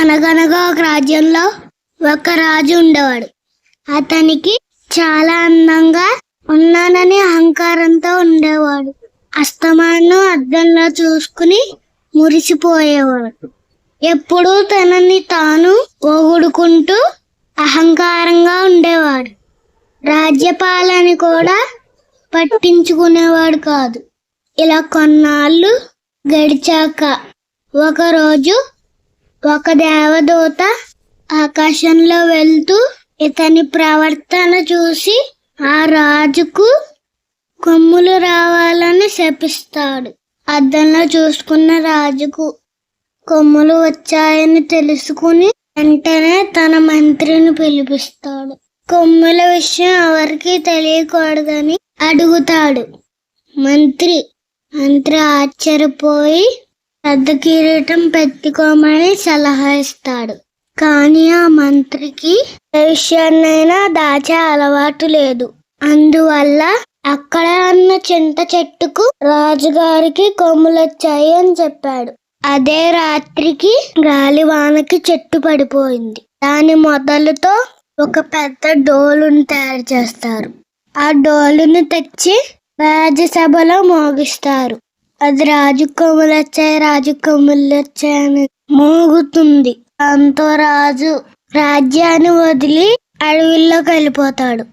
అనగనగా ఒక రాజ్యంలో ఒక రాజు ఉండేవాడు. అతనికి చాలా అందంగా ఉన్నానని అహంకారంతో ఉండేవాడు. అస్తమానం అద్దంలో చూసుకుని మురిసిపోయేవాడు. ఎప్పుడూ తనని తాను పోగొడుకుంటూ అహంకారంగా ఉండేవాడు. రాజ్యపాలని కూడా పట్టించుకునేవాడు కాదు. ఇలా కొన్నాళ్ళు గడిచాక ఒకరోజు ఒక దేవదూత ఆకాశంలో వెళ్తూ ఇతని ప్రవర్తన చూసి ఆ రాజుకు కొమ్ములు రావాలని శపిస్తాడు. అద్దంలో చూసుకున్న రాజుకు కొమ్ములు వచ్చాయని తెలుసుకుని వెంటనే తన మంత్రిని పిలిపిస్తాడు. కొమ్ముల విషయం ఎవరికి తెలియకూడదని అడుగుతాడు. మంత్రి మంత్రి ఆశ్చర్యపోయి పెద్ద కిరీటం పెట్టుకోమని సలహా ఇస్తాడు. కానీ ఆ మంత్రికి ఏ విషయాన్నైనా దాచే అలవాటు లేదు. అందువల్ల అక్కడ ఉన్న చింత చెట్టుకు రాజుగారికి కొమ్ములొచ్చాయి అని చెప్పాడు. అదే రాత్రికి గాలివానకి చెట్టు పడిపోయింది. దాని మొదలుతో ఒక పెద్ద డోలును తయారు చేస్తారు. ఆ డోలును తెచ్చి రాజ్యసభలో మోగిస్తారు. అది రాజు కొమ్ములు వచ్చాయి రాజు కొమ్ములు వచ్చాయని మోగుతుంది. అంతో రాజు రాజ్యాన్ని వదిలి అడవిలోకి వెళ్ళిపోతాడు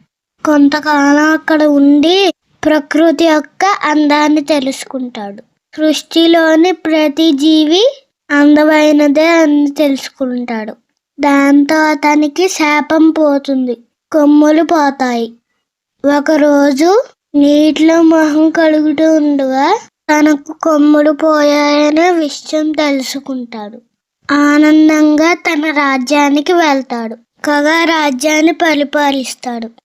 కొంతకాలం అక్కడ ఉండి ప్రకృతి యొక్క అందాన్ని తెలుసుకుంటాడు. సృష్టిలోని ప్రతి జీవి అందమైనదే అని తెలుసుకుంటాడు. దాంతో అతనికి శాపం పోతుంది కొమ్ములు పోతాయి. ఒకరోజు నీటిలో మొహం కడుగుతూ ఉండగా తనకు కొమ్ముడు పోయాయని విషయం తెలుసుకుంటాడు. ఆనందంగా తన రాజ్యానికి వెళ్తాడు. కగా రాజ్యాన్ని పరిపాలిస్తాడు.